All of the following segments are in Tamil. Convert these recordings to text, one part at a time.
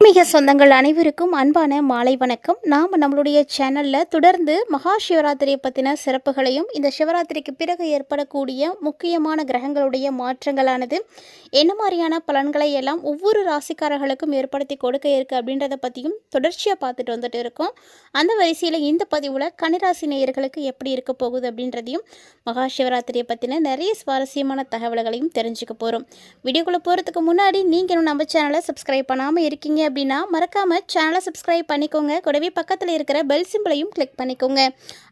ஆன்மீக சொந்தங்கள் அனைவருக்கும் அன்பான மாலை வணக்கம். நாம் நம்மளுடைய சேனலில் தொடர்ந்து மகா சிவராத்திரியை பற்றின சிறப்புகளையும் இந்த சிவராத்திரிக்கு பிறகு ஏற்படக்கூடிய முக்கியமான கிரகங்களுடைய மாற்றங்களானது என்ன மாதிரியான பலன்களை எல்லாம் ஒவ்வொரு ராசிக்காரர்களுக்கும் ஏற்படுத்தி கொடுக்க இருக்குது அப்படின்றத பற்றியும் தொடர்ச்சியாக பார்த்துட்டு வந்துட்டு இருக்கோம். அந்த வரிசையில் இந்த பதிவில் கனிராசி நேயர்களுக்கு எப்படி இருக்க போகுது அப்படின்றதையும் மகா சிவராத்திரியை பற்றின நிறைய சுவாரஸ்யமான தகவல்களையும் தெரிஞ்சுக்க போகிறோம் வீடியோக்குள்ளே போகிறதுக்கு முன்னாடி நீங்கள் நம்ம சேனலை சப்ஸ்கிரைப் பண்ணாமல் இருக்கீங்க அப்படின்னா மறக்காமல் சேனலை சப்ஸ்கிரைப் பண்ணிக்கோங்க. கூடவே பக்கத்தில் இருக்கிற பெல் சிம்பிளையும் கிளிக் பண்ணிக்கோங்க.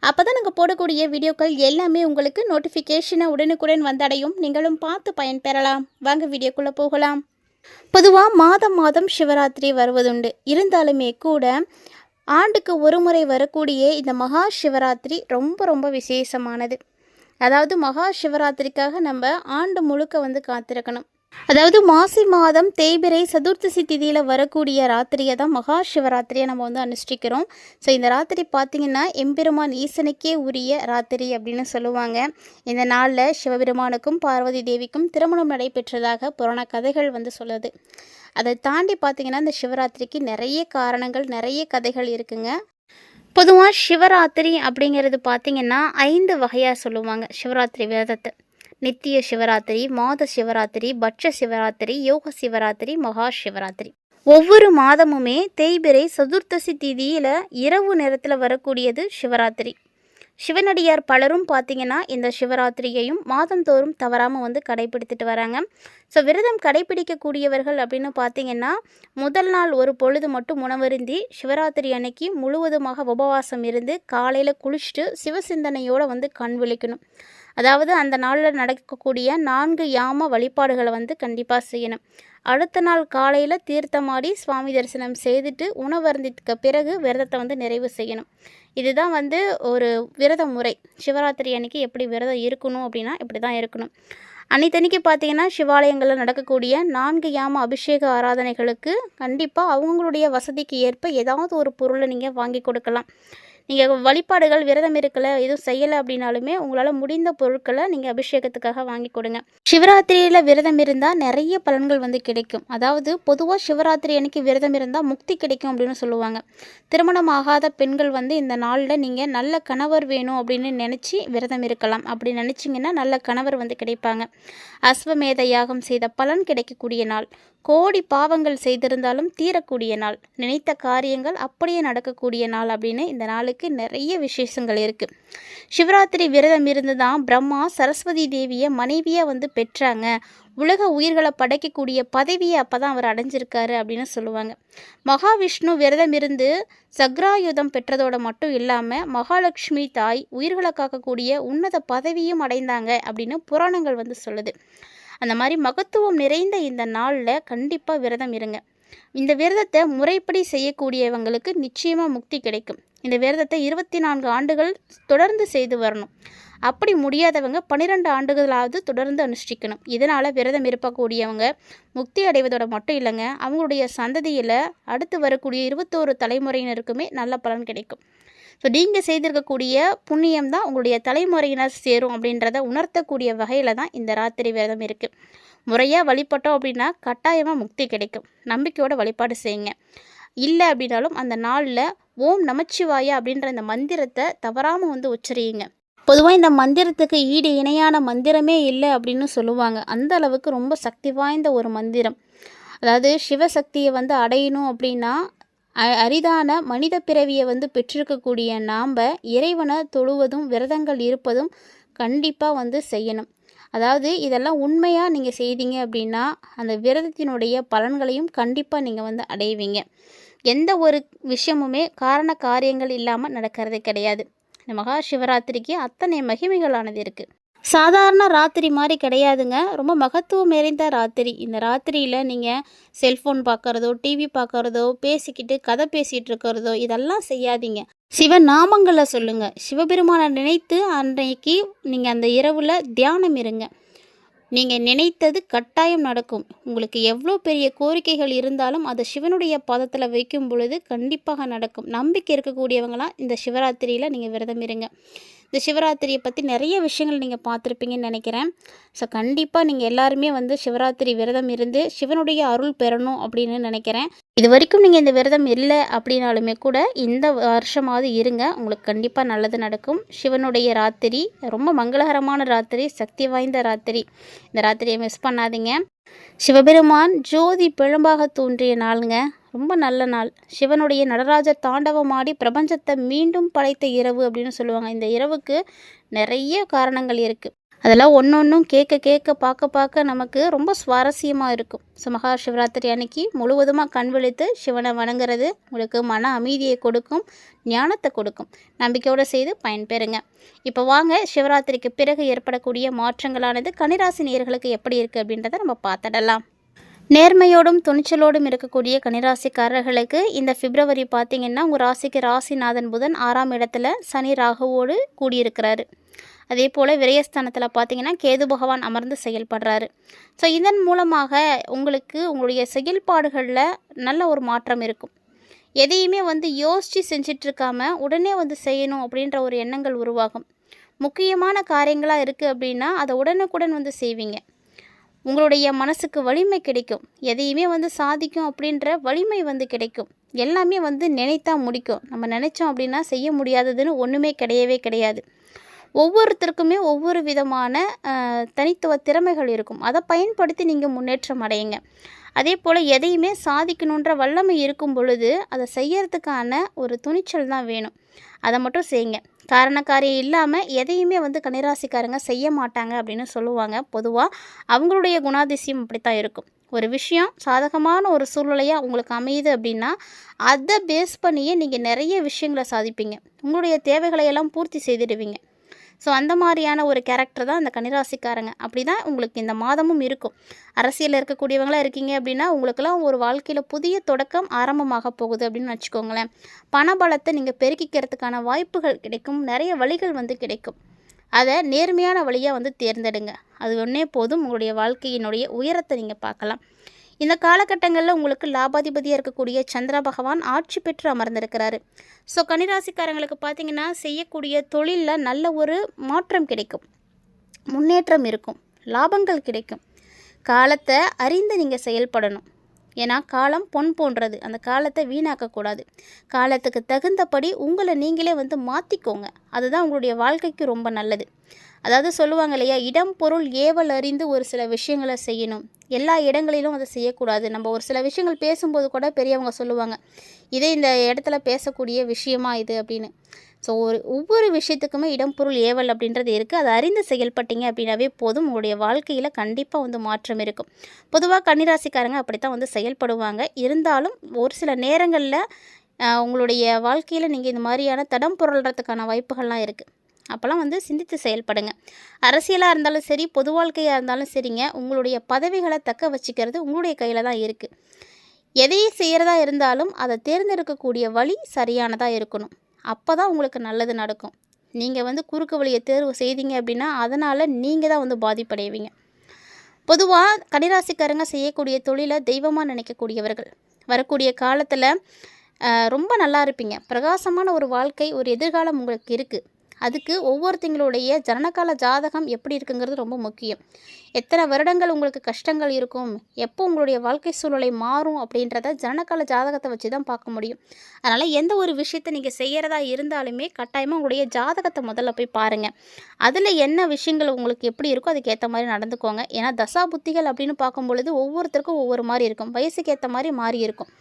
அப்போ தான் நாங்கள் போடக்கூடிய வீடியோக்கள் எல்லாமே உங்களுக்கு நோட்டிஃபிகேஷனை உடனுக்குடன் வந்தடையும். நீங்களும் பார்த்து பயன்பெறலாம் வாங்க வீடியோக்குள்ளே போகலாம். பொதுவாக மாதம் மாதம் சிவராத்திரி வருவதுண்டு. இருந்தாலுமே கூட ஆண்டுக்கு ஒரு முறை வரக்கூடிய இந்த மகா சிவராத்திரி ரொம்ப ரொம்ப விசேஷமானது. அதாவது மகா சிவராத்திரிக்காக நம்ம ஆண்டு முழுக்க வந்து காத்திருக்கணும். அதாவது மாசி மாதம் தேய்பிரை சதுர்த்தசி திதியில் வரக்கூடிய ராத்திரியை தான் மகா சிவராத்திரியை நம்ம வந்து அனுஷ்டிக்கிறோம். ஸோ இந்த ராத்திரி பார்த்திங்கன்னா எம்பெருமான் ஈசனுக்கே உரிய ராத்திரி அப்படின்னு சொல்லுவாங்க. இந்த நாளில் சிவபெருமானுக்கும் பார்வதி தேவிக்கும் திருமணம் நடைபெற்றதாக புராண கதைகள் வந்து சொல்லுது. அதை தாண்டி பார்த்திங்கன்னா இந்த சிவராத்திரிக்கு நிறைய காரணங்கள் நிறைய கதைகள் இருக்குங்க. பொதுவாக சிவராத்திரி அப்படிங்கிறது பார்த்திங்கன்னா ஐந்து வகையாக சொல்லுவாங்க சிவராத்திரி விரதத்தை. நித்திய சிவராத்திரி மாத சிவராத்திரி பட்ச சிவராத்திரி யோக சிவராத்திரி மகா சிவராத்திரி. ஒவ்வொரு மாதமுமே தேய்பிரை சதுர்த்தசி திதியில் இரவு நேரத்தில் வரக்கூடியது சிவராத்திரி. சிவனடியார் பலரும் பார்த்தீங்கன்னா இந்த சிவராத்திரியையும் மாதந்தோறும் தவறாமல் வந்து கடைபிடித்துட்டு வராங்க. ஸோ விரதம் கடைபிடிக்கக்கூடியவர்கள் அப்படின்னு பார்த்தீங்கன்னா முதல் நாள் ஒரு பொழுது மட்டும் உணவருந்தி சிவராத்திரி அன்னைக்கு முழுவதுமாக உபவாசம் இருந்து காலையில் குளிச்சுட்டு சிவசிந்தனையோடு வந்து கண் விழிக்கணும். அதாவது அந்த நாளில் நடக்கக்கூடிய நான்கு யாம வழிபாடுகளை வந்து கண்டிப்பாக செய்யணும். அடுத்த நாள் காலையில் தீர்த்தமாடி சுவாமி தரிசனம் செய்துட்டு உணவருந்ததுக்கு பிறகு விரதத்தை வந்து நிறைவு செய்யணும். இதுதான் வந்து ஒரு விரத முறை. சிவராத்திரி அன்னைக்கு எப்படி விரதம் இருக்கணும் அப்படின்னா இப்படி தான் இருக்கணும். அன்னைத்தன்னைக்கு பார்த்தீங்கன்னா சிவாலயங்களில் நடக்கக்கூடிய நான்கு யாம அபிஷேக ஆராதனைகளுக்கு கண்டிப்பாக அவங்களுடைய வசதிக்கு ஏற்ப ஏதாவது ஒரு பொருளை நீங்கள் வாங்கி கொடுக்கலாம். நீங்கள் வழிபாடுகள் விரதம் இருக்கலை எதுவும் செய்யலை அப்படின்னாலுமே உங்களால் முடிந்த பொருட்களை நீங்கள் அபிஷேகத்துக்காக வாங்கி கொடுங்க. சிவராத்திரியில் விரதம் இருந்தால் நிறைய பலன்கள் வந்து கிடைக்கும். அதாவது பொதுவாக சிவராத்திரி அன்னைக்கு விரதம் இருந்தால் முக்தி கிடைக்கும் அப்படின்னு சொல்லுவாங்க. திருமணம் ஆகாத பெண்கள் வந்து இந்த நாளில் நீங்கள் நல்ல கணவர் வேணும் அப்படின்னு நினச்சி விரதம் இருக்கலாம். அப்படி நினச்சிங்கன்னா நல்ல கணவர் வந்து கிடைப்பாங்க. அஸ்வமேத யாகம் செய்த பலன் கிடைக்கக்கூடிய நாள். கோடி பாவங்கள் செய்திருந்தாலும் தீரக்கூடிய நாள். நினைத்த காரியங்கள் அப்படியே நடக்கக்கூடிய நாள் அப்படின்னு இந்த நாளுக்கு நிறைய விசேஷங்கள் இருக்குது சிவராத்திரி விரதம் இருந்து தான் பிரம்மா சரஸ்வதி தேவியை மனைவியாக வந்து பெற்றாங்க. உலக உயிர்களை படைக்கக்கூடிய பதவியை அப்போ தான் அவர் அடைஞ்சிருக்காரு அப்படின்னு சொல்லுவாங்க. மகாவிஷ்ணு விரதம் இருந்து சக்ராயுதம் பெற்றதோட மட்டும் இல்லாமல் மகாலட்சுமி தாய் உயிர்களை காக்கக்கூடிய உன்னத பதவியும் அடைந்தாங்க அப்படின்னு புராணங்கள் வந்து சொல்லுது. அந்த மாதிரி மகத்துவம் நிறைந்த இந்த நாளில் கண்டிப்பாக விரதம் இருங்க. இந்த விரதத்தை முறைப்படி செய்யக்கூடியவங்களுக்கு நிச்சயமாக முக்தி கிடைக்கும். இந்த விரதத்தை இருபத்தி நான்கு ஆண்டுகள் தொடர்ந்து செய்து வரணும். அப்படி முடியாதவங்க பன்னிரெண்டு ஆண்டுகளாவது தொடர்ந்து அனுஷ்டிக்கணும். இதனால் விரதம் இருப்பக்கூடியவங்க முக்தி அடைவதோட மட்டும் இல்லைங்க அவங்களுடைய சந்ததியில் அடுத்து வரக்கூடிய இருபத்தோரு தலைமுறையினருக்குமே நல்ல பலன் கிடைக்கும். ஸோ நீங்கள் செய்திருக்கக்கூடிய புண்ணியம் தான் உங்களுடைய தலைமுறையினர் சேரும் அப்படின்றத உணர்த்தக்கூடிய வகையில் தான் இந்த ராத்திரி விரதம் இருக்குது முறையாக வழிபட்டோம் அப்படின்னா கட்டாயமாக முக்தி கிடைக்கும். நம்பிக்கையோட வழிபாடு செய்யுங்க. இல்லை அப்படின்னாலும் அந்த நாளில் ஓம் நமச்சிவாயா அப்படின்ற அந்த மந்திரத்தை தவறாமல் வந்து உச்சரியுங்க. பொதுவாக இந்த மந்திரத்துக்கு ஈடு இணையான மந்திரமே இல்லை அப்படின்னு சொல்லுவாங்க. அந்த அளவுக்கு ரொம்ப சக்தி வாய்ந்த ஒரு மந்திரம். அதாவது சிவசக்தியை வந்து அடையணும் அப்படின்னா அரிதான மனித பிறவியை வந்து பெற்றிருக்கக்கூடிய நாம் இறைவனை தொழுவதும் விரதங்கள் இருப்பதும் கண்டிப்பாக வந்து செய்யணும். அதாவது இதெல்லாம் உண்மையாக நீங்கள் செய்தீங்க அப்படின்னா அந்த விரதத்தினுடைய பலன்களையும் கண்டிப்பாக நீங்கள் வந்து அடைவீங்க. எந்த ஒரு விஷயமுமே காரண காரியங்கள் இல்லாமல் நடக்கிறது கிடையாது. இந்த மகா சிவராத்திரிக்கு அத்தனை மகிமைகளானது இருக்குது சாதாரண ராத்திரி மாதிரி கிடையாதுங்க. ரொம்ப மகத்துவம் நிறைந்த ராத்திரி. இந்த ராத்திரியில் நீங்கள் செல்ஃபோன் பார்க்குறதோ டிவி பார்க்குறதோ பேசிக்கிட்டு கதை பேசிகிட்டு இருக்கிறதோ இதெல்லாம் செய்யாதீங்க. சிவ நாமங்களை சொல்லுங்கள் சிவபெருமானை நினைத்து அன்றைக்கு நீங்கள் அந்த இரவில் தியானம் இருங்க. நீங்கள் நினைத்தது கட்டாயம் நடக்கும். உங்களுக்கு எவ்வளோ பெரிய கோரிக்கைகள் இருந்தாலும் அதை சிவனுடைய பாதத்தில் வைக்கும் பொழுது கண்டிப்பாக நடக்கும். நம்பிக்கை இருக்கக்கூடியவங்களாம் இந்த சிவராத்திரியில் நீங்கள் விரதம் இருங்க. இந்த சிவராத்திரியை பற்றி நிறைய விஷயங்கள் நீங்கள் பார்த்துருப்பீங்கன்னு நினைக்கிறேன். ஸோ கண்டிப்பாக நீங்கள் எல்லாருமே வந்து சிவராத்திரி விரதம் இருந்து சிவனுடைய அருள் பெறணும் அப்படின்னு நினைக்கிறேன். இது வரைக்கும் நீங்கள் இந்த விரதம் இல்லை அப்படின்னாலுமே கூட இந்த வருஷமாவது இருங்க. உங்களுக்கு கண்டிப்பாக நல்லது நடக்கும். சிவனுடைய ராத்திரி ரொம்ப மங்களகரமான ராத்திரி சக்தி வாய்ந்த ராத்திரி. இந்த ராத்திரியை மிஸ் பண்ணாதீங்க. சிவபெருமான் ஜோதி பிழம்பாக தோன்றிய நாளுங்க. ரொம்ப நல்ல நாள். சிவனுடைய நடராஜர் தாண்டவமாடி பிரபஞ்சத்தை மீண்டும் படைத்த இரவு அப்படின்னு சொல்லுவாங்க. இந்த இரவுக்கு நிறைய காரணங்கள் இருக்குது அதெல்லாம் ஒன்று ஒன்றும் கேட்க கேட்க பார்க்க பார்க்க நமக்கு ரொம்ப சுவாரஸ்யமாக இருக்கும். ஸோ மகா சிவராத்திரி அன்னைக்கு முழுவதுமாக கண் விழித்து சிவனை வணங்குறது உங்களுக்கு மன அமைதியை கொடுக்கும் ஞானத்தை கொடுக்கும். நம்பிக்கையோடு செய்து பயன்பெறுங்க. இப்போ வாங்க சிவராத்திரிக்கு பிறகு ஏற்படக்கூடிய மாற்றங்களானது கனிராசி நேர்களுக்கு எப்படி இருக்குது அப்படின்றத நம்ம பார்த்துடலாம். நேர்மையோடும் துணிச்சலோடும் இருக்கக்கூடிய கன்னிராசிக்காரர்களுக்கு இந்த பிப்ரவரி பார்த்திங்கன்னா உங்கள் ராசிக்கு ராசிநாதன் புதன் ஆறாம் இடத்துல சனி ராகுவோடு கூடியிருக்கிறாரு. அதே போல் விரயஸ்தானத்தில் பார்த்தீங்கன்னா கேது பகவான் அமர்ந்து செயல்படுறாரு. ஸோ இதன் மூலமாக உங்களுக்கு உங்களுடைய செயல்பாடுகளில் நல்ல ஒரு மாற்றம் இருக்கும். எதையுமே வந்து யோசித்து செஞ்சிட்ருக்காம உடனே வந்து செய்யணும் அப்படின்ற ஒரு எண்ணங்கள் உருவாகும். முக்கியமான காரியங்களாக இருக்குது அப்படின்னா அதை உடனுக்குடன் வந்து செய்வீங்க. உங்களுடைய மனசுக்கு வலிமை கிடைக்கும். எதையுமே வந்து சாதிக்கும் அப்படின்ற வலிமை வந்து கிடைக்கும். எல்லாமே வந்து நினைத்தா முடிக்கும். நம்ம நினச்சோம் அப்படின்னா செய்ய முடியாததுன்னு ஒன்றுமே கிடையவே கிடையாது. ஒவ்வொருத்தருக்குமே ஒவ்வொரு விதமான தனித்துவ திறமைகள் இருக்கும். அதை பயன்படுத்தி நீங்கள் முன்னேற்றம் அடையுங்க. அதே போல் எதையுமே சாதிக்கணுன்ற வல்லமை இருக்கும் பொழுது அதை செய்யறதுக்கான ஒரு துணிச்சல் தான் வேணும். அதை மட்டும் செய்யுங்க. காரணக்காரியம் இல்லாமல் எதையுமே வந்து கன்னிராசிக்காரங்க செய்ய மாட்டாங்க அப்படின்னு சொல்லுவாங்க. பொதுவாக அவங்களுடைய குணாதிசயம் அப்படி தான் இருக்கும். ஒரு விஷயம் சாதகமான ஒரு சூழ்நிலையாக உங்களுக்கு அமையுது அப்படின்னா அதை பேஸ் பண்ணியே நீங்கள் நிறைய விஷயங்களை சாதிப்பீங்க. உங்களுடைய தேவைகளை எல்லாம் பூர்த்தி செய்திடுவீங்க. ஸோ அந்த மாதிரியான ஒரு கேரக்டர் தான் அந்த கன்னிராசிக்காரங்க. அப்படி தான் உங்களுக்கு இந்த மாதமும் இருக்கும். அரசியலில் இருக்கக்கூடியவங்களாக இருக்கீங்க அப்படின்னா உங்களுக்கெல்லாம் ஒரு வாழ்க்கையில் புதிய தொடக்கம் ஆரம்பமாக போகுது அப்படின்னு வச்சுக்கோங்களேன். பணபலத்தை நீங்கள் பெருக்கிக்கிறதுக்கான வாய்ப்புகள் கிடைக்கும். நிறைய வழிகள் வந்து கிடைக்கும். அதை நேர்மையான வழியாக வந்து தேர்ந்தெடுங்க. அது ஒன்றே போதும். உங்களுடைய வாழ்க்கையினுடைய உயரத்தை நீங்கள் பார்க்கலாம். இந்த காலகட்டங்களில் உங்களுக்கு லாபாதிபதியாக இருக்கக்கூடிய சந்திர பகவான் ஆட்சி பெற்று அமர்ந்திருக்கிறாரு. ஸோ கன்னிராசிக்காரங்களுக்கு பார்த்தீங்கன்னா செய்யக்கூடிய தொழிலில் நல்ல ஒரு மாற்றம் கிடைக்கும். முன்னேற்றம் இருக்கும். லாபங்கள் கிடைக்கும். காலத்தை அறிந்து நீங்கள் செயல்படணும். ஏன்னா காலம் பொன் போன்றது. அந்த காலத்தை வீணாக்கக்கூடாது. காலத்துக்கு தகுந்தபடி உங்களை நீங்களே வந்து மாற்றிக்கோங்க அதுதான் உங்களுடைய வாழ்க்கைக்கு ரொம்ப நல்லது. அதாவது சொல்லுவாங்க இல்லையா இடம் பொருள் ஏவல் அறிந்து ஒரு சில விஷயங்களை செய்யணும். எல்லா இடங்களிலும் அதை செய்யக்கூடாது. நம்ம ஒரு சில விஷயங்கள் பேசும்போது கூட பெரியவங்க சொல்லுவாங்க இதே இந்த இடத்துல பேசக்கூடிய விஷயமா இது அப்படின்னு. ஸோ ஒரு ஒவ்வொரு விஷயத்துக்குமே இடம் பொருள் ஏவல் அப்படின்றது இருக்குது அதை அறிந்து செயல்பட்டீங்க அப்படின்னாவே போதும். உங்களுடைய வாழ்க்கையில் கண்டிப்பாக வந்து மாற்றம் இருக்கும். பொதுவாக கன்னிராசிக்காரங்க அப்படி தான் வந்து செயல்படுவாங்க. இருந்தாலும் ஒரு சில நேரங்களில் உங்களுடைய வாழ்க்கையில் நீங்கள் இந்த மாதிரியான தடம் புரள்றதுக்கான வாய்ப்புகள்லாம் இருக்குது அப்போல்லாம் வந்து சிந்தித்து செயல்படுங்க. அரசியலாக இருந்தாலும் சரி பொது வாழ்க்கையாக இருந்தாலும் சரிங்க. உங்களுடைய பதவிகளை தக்க வச்சுக்கிறது உங்களுடைய கையில் தான் இருக்குது எதையே செய்கிறதா இருந்தாலும் அதை தேர்ந்தெடுக்கக்கூடிய வழி சரியானதாக இருக்கணும். அப்போ தான் உங்களுக்கு நல்லது நடக்கும். நீங்கள் வந்து குறுக்கு வழியை தேர்வு செய்தீங்க அப்படின்னா அதனால் நீங்கள் தான் வந்து பாதிப்படைவீங்க. பொதுவாக கன்னிராசிக்காரங்க செய்யக்கூடிய தொழிலை தெய்வமாக நினைக்கக்கூடியவர்கள். வரக்கூடிய காலத்தில் ரொம்ப நல்லா இருப்பீங்க. பிரகாசமான ஒரு வாழ்க்கை ஒரு எதிர்காலம் உங்களுக்கு இருக்குது அதுக்கு ஒவ்வொருத்தங்களுடைய ஜனனகால ஜாதகம் எப்படி இருக்குங்கிறது ரொம்ப முக்கியம். எத்தனை வருடங்கள் உங்களுக்கு கஷ்டங்கள் இருக்கும்? எப்போ உங்களுடைய வாழ்க்கை சூழ்நிலை மாறும் அப்படின்றத ஜனனகால ஜாதகத்தை வச்சு தான் பார்க்க முடியும். அதனால் எந்த ஒரு விஷயத்தை நீங்கள் செய்கிறதா இருந்தாலுமே கட்டாயமாக உங்களுடைய ஜாதகத்தை முதல்ல போய் பாருங்கள் அதில் என்ன விஷயங்கள் உங்களுக்கு எப்படி இருக்கோ அதுக்கேற்ற மாதிரி நடந்துக்கோங்க. ஏன்னா தசா புத்திகள் அப்படின்னு பார்க்கும் பொழுது ஒவ்வொருத்தருக்கும் ஒவ்வொரு மாதிரி இருக்கும். வயசுக்கு ஏற்ற மாதிரி மாறி இருக்கும்.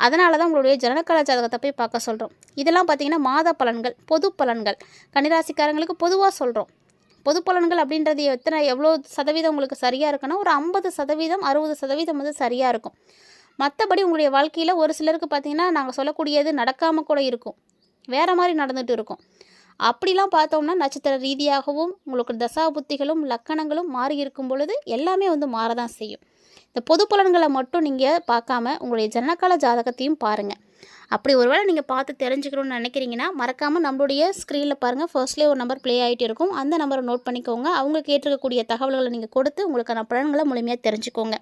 அதனால தான் உங்களுடைய ஜனனகால ஜாதகத்தை போய் பார்க்க சொல்கிறோம் இதெல்லாம் பார்த்தீங்கன்னா மாத பலன்கள் பொது பலன்கள். கன்னிராசிக்காரங்களுக்கு பொதுவாக சொல்கிறோம் பொது பலன்கள் அப்படின்றது எத்தனை எவ்வளோ சதவீதம் உங்களுக்கு சரியாக இருக்குன்னா ஒரு ஐம்பது சதவீதம் அறுபது சதவீதம் வந்து சரியாக இருக்கும். மற்றபடி உங்களுடைய வாழ்க்கையில் ஒரு சிலருக்கு பார்த்தீங்கன்னா நாங்கள் சொல்லக்கூடியது நடக்காமல் கூட இருக்கும். வேறு மாதிரி நடந்துட்டு இருக்கும். அப்படிலாம் பார்த்தோம்னா நட்சத்திர ரீதியாகவும் உங்களுக்கு தசா புத்திகளும் லக்கணங்களும் மாறி இருக்கும் பொழுது எல்லாமே வந்து மாறதான் செய்யும். இந்த பொது பலன்களை மட்டும் நீங்கள் பார்க்காம உங்களுடைய ஜனனகால ஜாதகத்தையும் பாருங்கள் அப்படி ஒருவேளை நீங்கள் பார்த்து தெரிஞ்சுக்கணும்னு நினைக்கிறீங்கன்னா மறக்காமல் நம்மளுடைய ஸ்க்ரீனில் பாருங்கள் ஃபர்ஸ்ட்லேயே ஒரு நம்பர் ப்ளே ஆகிட்டு இருக்கும். அந்த நம்பரை நோட் பண்ணிக்கோங்க. அவங்க கேட்டிருக்கக்கூடிய தகவல்களை நீங்கள் கொடுத்து உங்களுக்கான பலன்களை முழுமையாக தெரிஞ்சுக்கோங்க.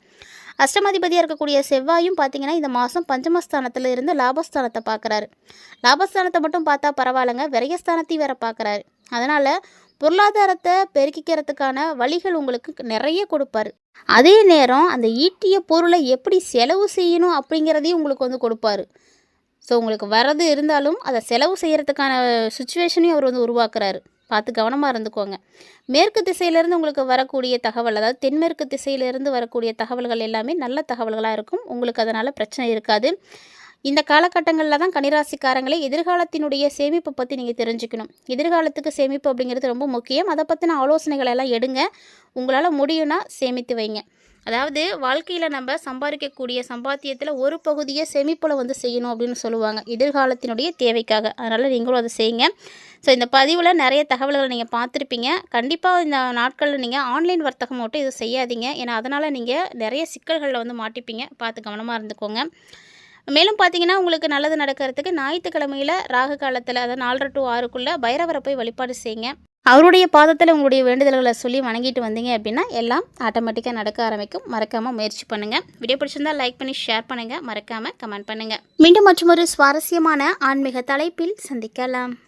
அஷ்டமாதிபதியாக இருக்கக்கூடிய செவ்வாயும் பார்த்தீங்கன்னா இந்த மாதம் பஞ்சமஸ்தானத்தில் இருந்து லாபஸ்தானத்தை பார்க்குறாரு. லாபஸ்தானத்தை மட்டும் பார்த்தா பரவாயில்லைங்க. விரயஸ்தானத்தையும் வேற பார்க்குறாரு. அதனால் பொருளாதாரத்தை பெருக்கிக்கிறதுக்கான வழிகள் உங்களுக்கு நிறைய கொடுப்பாரு. அதே நேரம் அந்த ஈட்டிய பொருளை எப்படி செலவு செய்யணும் அப்படிங்கிறதையும் உங்களுக்கு வந்து கொடுப்பாரு. ஸோ உங்களுக்கு வரது இருந்தாலும் அதை செலவு செய்கிறதுக்கான சுச்சுவேஷனையும் அவர் வந்து உருவாக்குறாரு. பார்த்து கவனமாக இருந்துக்கோங்க. மேற்கு திசையிலேருந்து உங்களுக்கு வரக்கூடிய தகவல் அதாவது தென்மேற்கு திசையிலேருந்து வரக்கூடிய தகவல்கள் எல்லாமே நல்ல தகவல்களாக இருக்கும். உங்களுக்கு அதனால் பிரச்சனை இருக்காது. இந்த காலகட்டங்களில் தான் கனிராசிக்காரங்களே எதிர்காலத்தினுடைய சேமிப்பு பற்றி நீங்கள் தெரிஞ்சுக்கணும். எதிர்காலத்துக்கு சேமிப்பு அப்படிங்கிறது ரொம்ப முக்கியம். அதை பற்றின ஆலோசனைகள் எல்லாம் எடுங்க. உங்களால் முடியும்னா சேமித்து வைங்க. அதாவது வாழ்க்கையில் நம்ம சம்பாதிக்கக்கூடிய சம்பாத்தியத்தில் ஒரு பகுதியை சேமிப்பில் வந்து செய்யணும் அப்படின்னு சொல்லுவாங்க. எதிர்காலத்தினுடைய தேவைக்காக. அதனால் நீங்களும் அதை செய்யுங்க. ஸோ இந்த பதிவில் நிறைய தகவல்களை நீங்கள் பார்த்துருப்பீங்க. கண்டிப்பாக இந்த நாட்களில் நீங்கள் ஆன்லைன் வர்த்தகம் மட்டும் இதை செய்யாதீங்க. ஏன்னா அதனால் நீங்கள் நிறைய சிக்கல்களில் வந்து மாட்டிப்பீங்க. பார்த்து கவனமாக இருந்துக்கோங்க. மேலும் பார்த்தீங்கன்னா உங்களுக்கு நல்லது நடக்கிறதுக்கு ஞாயிற்றுக்கிழமையில் ராகு காலத்தில் அதாவது நாலரை டு ஆறுக்குள்ளே பைரவரை போய் வழிபாடு செய்யுங்க. அவருடைய பாதத்தில் உங்களுடைய வேண்டுதல்களை சொல்லி வணங்கிட்டு வந்தீங்க அப்படின்னா எல்லாம் ஆட்டோமேட்டிக்காக நடக்க ஆரம்பிக்கும். மறக்காமல் முயற்சி பண்ணுங்கள் வீடியோ பிடிச்சிருந்தா லைக் பண்ணி ஷேர் பண்ணுங்கள் மறக்காமல் கமெண்ட் பண்ணுங்கள் மீண்டும் மற்றும் ஒரு சுவாரஸ்யமான ஆன்மீக தலைப்பில் சந்திக்கலாம்.